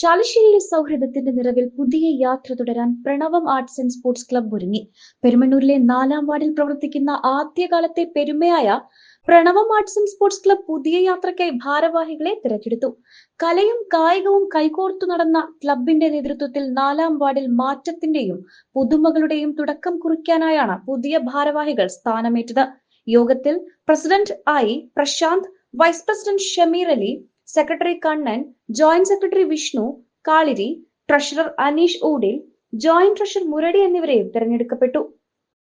ചാലശ്ശേരിയിലെ സൗഹൃദത്തിന്റെ നിറവിൽ പുതിയ യാത്ര തുടരാൻ Pranavam arts and sports club ഒരുങ്ങി. പെരുമണ്ണൂരിലെ നാലാം വാർഡിൽ പ്രവർത്തിക്കുന്ന ആദ്യകാലത്തെ പെരുമയായ Pranavam arts and sports club പുതിയ യാത്രയ്ക്കായി ഭാരവാഹികളെ തിരഞ്ഞെടുത്തു. കലയും കായികവും കൈകോർത്തു നടന്ന ക്ലബിന്റെ നേതൃത്വത്തിൽ നാലാം വാർഡിൽ മാറ്റത്തിന്റെയും പുതുമകളുടെയും തുടക്കം കുറിക്കാനായാണ് പുതിയ ഭാരവാഹികൾ സ്ഥാനമേറ്റത്. യോഗത്തിൽ പ്രസിഡന്റ് ആയി Prashanth vice president Shameer Ali secretary Kannan joint secretary Vishnu Kaliri treasurer Aneesh Oodil joint treasurer Muradi എന്നിവരെയും തെരഞ്ഞെടുക്കപ്പെട്ടു.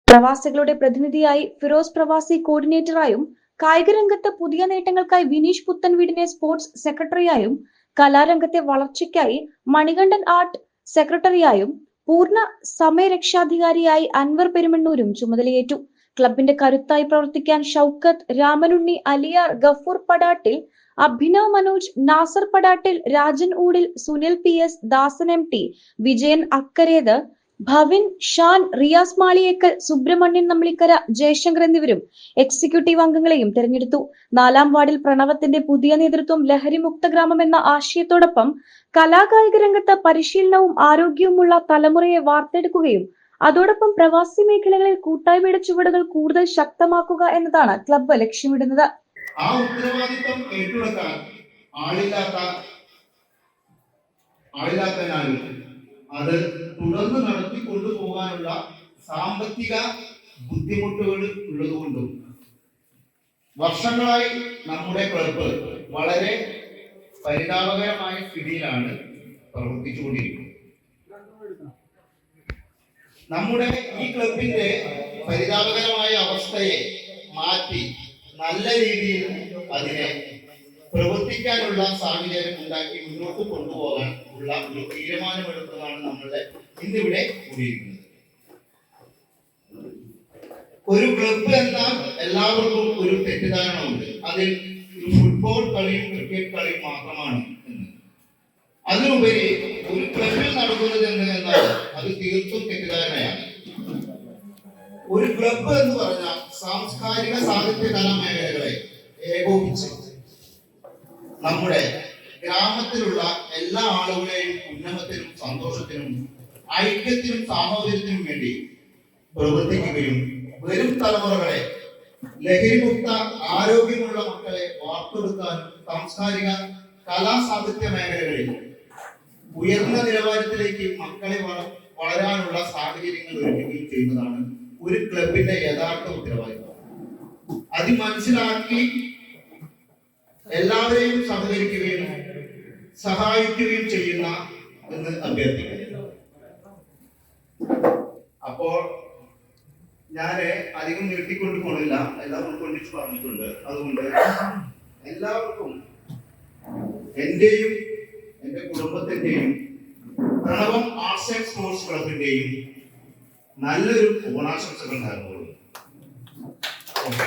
പ്രവാസികളുടെ പ്രതിനിധിയായി ഫിറോസ് പ്രവാസി കോർഡിനേറ്ററായും കായിക രംഗത്ത് പുതിയ നേട്ടങ്ങൾക്കായി വിനീഷ് പുത്തൻവീടിനെ സ്പോർട്സ് സെക്രട്ടറിയായും കലാരംഗത്തെ വളർച്ചയ്ക്കായി മണികണ്ഠൻ ആർട്ട് സെക്രട്ടറിയായും പൂർണ സമയരക്ഷാധികാരിയായി അൻവർ പെരുമണ്ണൂരും ചുമതലയേറ്റു. ക്ലബിന്റെ കരുത്തായി പ്രവർത്തിക്കാൻ Shoukath Ramanunni Aliyar Gafoor Padattil Abhinav Manoj Nasar Padattil Rajan Oodil Sunil P S Dasan M T Vijayan Akkareth Bhavin Shan Riyas Maliyekkal Subrahmanyan Nammalikkara Jayashankar എന്നിവരും എക്സിക്യൂട്ടീവ് അംഗങ്ങളെയും തെരഞ്ഞെടുത്തു. നാലാം വാർഡിൽ പ്രണവത്തിന്റെ പുതിയ നേതൃത്വം ലഹരിമുക്ത ഗ്രാമം എന്ന ആശയത്തോടൊപ്പം കലാകായിക രംഗത്ത് പരിശീലനവും ആരോഗ്യവുമുള്ള തലമുറയെ വാർത്തെടുക്കുകയും അതോടൊപ്പം പ്രവാസി മേഖലകളിൽ കൂട്ടായ്മയുടെ ചുവടുകൾ കൂടുതൽ ശക്തമാക്കുക എന്നതാണ് ക്ലബ്ബ് ലക്ഷ്യമിടുന്നത്. ആ ഉത്തരവാദിത്വം ഏറ്റെടുക്കാൻ ആളില്ലാത്ത ആളില്ലാത്തതിനാലും അത് തുടർന്ന് നടത്തി കൊണ്ടുപോകാനുള്ള സാമ്പത്തിക ബുദ്ധിമുട്ടുകൾ ഉള്ളതുകൊണ്ടും വർഷങ്ങളായി നമ്മുടെ ക്ലബ്ബ് വളരെ പരിതാപകരമായ സ്ഥിതിയിലാണ് പ്രവർത്തിച്ചുകൊണ്ടിരിക്കുന്നത്. നമ്മുടെ ഈ ക്ലബിന്റെ പരിതാപകരമായ അവസ്ഥയെ മാറ്റി നല്ല രീതിയിൽ അതിനെ പ്രവർത്തിക്കാനുള്ള സാഹചര്യം ഉണ്ടാക്കി മുന്നോട്ട് കൊണ്ടുപോകാൻ ഉള്ള ഒരു തീരുമാനമെടുത്തതാണ് നമ്മളുടെ ഇന്നിവിടെ കൂടിയിരിക്കുന്നത്. ഒരു ക്ലബ് എന്നാൽ എല്ലാവർക്കും ഒരു തെറ്റിദ്ധാരണ ഉണ്ട് അതിൽ ഫുട്ബോൾ കളിയും ക്രിക്കറ്റ് കളിയും മാത്രമാണ് എന്ന് അതിനുപരി ഒരു ക്ലബിൽ നടക്കുന്നത് എന്ന് എന്നാൽ അത് തീർത്തും തെറ്റിദ്ധാരണയാണ്. ഒരു ക്ലബ്ബ് എന്ന് പറഞ്ഞാൽ സാംസ്കാരിക സാഹിത്യ കലാ മേഖലകളെ ഏകോപിച്ച് നമ്മുടെ ഗ്രാമത്തിലുള്ള എല്ലാ ആളുകളെയും ഉന്നമത്തിനും സന്തോഷത്തിനും ഐക്യത്തിനും സാഹോദര്യത്തിനും വേണ്ടി പ്രവർത്തിക്കുകയും വരും തലമുറകളെ ലഹരിമുക്ത ആരോഗ്യമുള്ള മക്കളെ വാർത്തെടുക്കാൻ സാംസ്കാരിക കലാ സാഹിത്യ മേഖലകളിൽ ഉയർന്ന നിലവാരത്തിലേക്ക് മക്കളെ വളരാനുള്ള സാഹചര്യങ്ങൾ ഒരുക്കുകയും ചെയ്യുന്നതാണ് ഒരു ക്ലബിന്റെ യഥാർത്ഥ ഉത്തരവാദിത്വം. അത് മനസ്സിലാക്കി എല്ലാവരെയും സഹകരിക്കുകയും സഹായിക്കുകയും ചെയ്യുന്ന എന്ന് അഭ്യർത്ഥിക്കുന്നു. അപ്പോൾ ഞാൻ അധികം നീട്ടിക്കൊണ്ട് പോണില്ല. എല്ലാം ഉൾക്കൊണ്ടിച്ച് പറഞ്ഞിട്ടുണ്ട്. അതുകൊണ്ട് എല്ലാവർക്കും എന്റെയും എന്റെ കുടുംബത്തിന്റെയും പ്രണവം ആർട്സ് ആൻഡ് സ്പോർട്സ് ക്ലബിന്റെയും നല്ലൊരു ഓണാശംസകൾ ഓക്കെ.